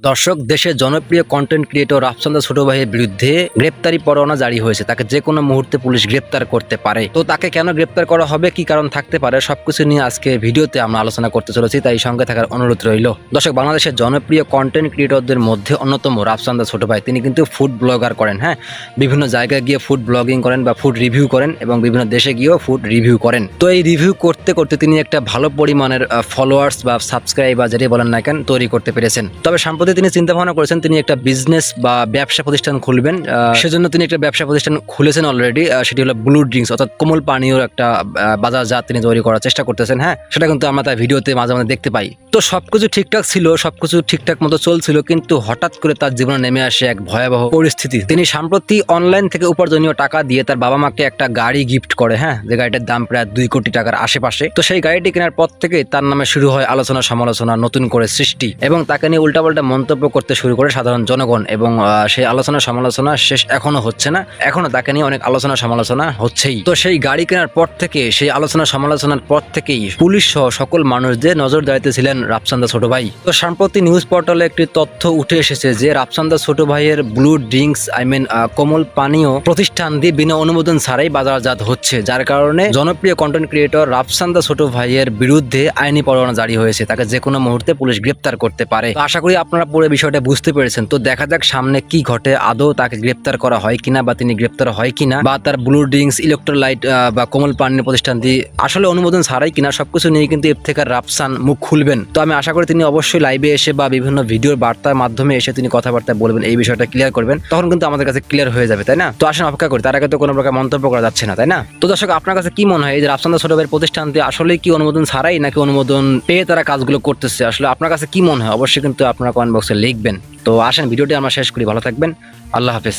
দর্শক দেশের জনপ্রিয় কন্টেন্ট ক্রিয়েটর রাফসান্দা ছোট ভাইয়ের বিরুদ্ধে গ্রেপ্তারি পরোয়ানা জারি হয়েছে। তাকে যে কোনো মুহূর্তে পুলিশ গ্রেপ্তার করতে পারে। তো তাকে কেন গ্রেপ্তার করা হবে, কি কারণ থাকতে পারে, সবকিছু নিয়ে আজকে ভিডিওতে আমরা আলোচনা করতে চলেছি, তাই সঙ্গে থাকার অনুরোধ রইল। দর্শক, বাংলাদেশের জনপ্রিয় কন্টেন্ট ক্রিয়েটরদের মধ্যে অন্যতম রাফসান্দা ছোট ভাই তিনি কিন্তু ফুড ব্লগার করেন হ্যাঁ? বিভিন্ন জায়গায় গিয়ে ফুড ব্লগিং করেন বা ফুড রিভিউ করেন এবং বিভিন্ন দেশে গিয়েও ফুড রিভিউ করেন। তো এই রিভিউ করতে করতে তিনি একটা ভালো পরিমাণের ফলোয়ার্স বা সাবস্ক্রাইবার যেটাই বলেন না কেন, তৈরি করতে পেরেছেন। তবে সম্প্রতি তিনি চিন্তা ভাবনা করেছেন তিনি একটা বিজনেস বা ব্যবসা প্রতিষ্ঠান খুলবেন। সেজন্য তিনি একটা ব্যবসা প্রতিষ্ঠান খুলেছেন অলরেডি সেটি হলো ব্লু ড্রিঙ্কস অর্থাৎ কোমল পানীয় একটা আহ, বাজারজাত তিনি তৈরি করার চেষ্টা করতেছেন হ্যাঁ? সেটা কিন্তু আমরা তার ভিডিওতে মাঝে মাঝে দেখতে পাই। তো সবকিছু ঠিকঠাক ছিল সবকিছু ঠিকঠাক মতো চলছিল কিন্তু হঠাৎ করে তার জীবনে নেমে আসে এক ভয়াবহ পরিস্থিতি। তিনি সম্প্রতি অনলাইন থেকে উপার্জনীয় টাকা দিয়ে তার বাবা মাকে একটা গাড়ি গিফট করে হ্যাঁ? যে গাড়িটার দাম প্রায় দুই কোটি টাকার আশেপাশে। তো সেই গাড়িটি কেনার পর থেকে তার নামে শুরু হয় আলোচনা সমালোচনা নতুন করে সৃষ্টি। এবং তাকে নিয়ে উল্টাপাল্টা মন্তব্য করতে শুরু করে সাধারণ জনগণ এবং সেই আলোচনা সমালোচনা শেষ এখনও হচ্ছে না। এখনও তাকে নিয়ে অনেক আলোচনা সমালোচনা হচ্ছেই। তো সেই গাড়ি কেনার পর থেকে, সেই আলোচনা সমালোচনার পর থেকেই পুলিশ সহ সকল মানুষদের নজরদারিতে ছিলেন রাফসান্দা ছোট ভাই। তো সম্প্রতি নিউজ পোর্টালে একটি তথ্য উঠে এসেছে যে, রাফসান্দা ছোট ভাইয়ের ব্লু ড্রিঙ্কস, আই মিন কোমল পানীয় প্রতিষ্ঠান দিয়ে বিনা অনুমোদন ছাড়াই বাজারজাত হচ্ছে, যার কারণে জনপ্রিয় কন্টেন্ট ক্রিয়েটর রাফসান্দা ছোট ভাইয়ের বিরুদ্ধে আইনি পরোয়ানা জারি হয়েছে। তাকে যে কোনো মুহূর্তে পুলিশ গ্রেপ্তার করতে পারে। আশা করি আপনারা পুরো বিষয়টা বুঝতে পেরেছেন। তো দেখা যাক সামনে কি ঘটে। আদৌ তাকে গ্রেপ্তার করা হয় কিনা বা তিনি গ্রেপ্তার হয় কিনা বা তার ব্লু ড্রিঙ্কস, ইলেকট্রোলাইট বা কোমল পানীয় দিয়ে আসলে অনুমোদন ছাড়াই কিনা সবকিছু নিয়ে কিন্তু থেকে রাফসান মুখ খুলবেন। তো আমি আশা করি তিনি অবশ্যই লাইভে এসে বা বিভিন্ন ভিডিওর বার্তার মাধ্যমে এসে তিনি কথাবার্তা বলবেন, এই বিষয়টা ক্লিয়ার করবেন। তখন কিন্তু আমাদের কাছে ক্লিয়ার হয়ে যাবে, তাই না? তো আসেন অপেক্ষা করি, তার আগে তো কোনো প্রকার মন্তব্য করা যাচ্ছে না, তাই না? তো দর্শক, আপনার কাছে কি মনে হয়, এই যে রাফসান্দা ছোট ভাইয়ের প্রতিষ্ঠান দিয়ে আসলে কি অনুমোদন ছাড়াই নাকি অনুমোদন পেয়ে তারা কাজগুলো করতেছে? আসলে আপনার কাছে কি মনে হয়? অবশ্যই কিন্তু আপনারা বক্সে লিখবেন। তো আসেন ভিডিওটি আমরা শেষ করি। ভালো থাকবেন। আল্লাহ হাফেজ।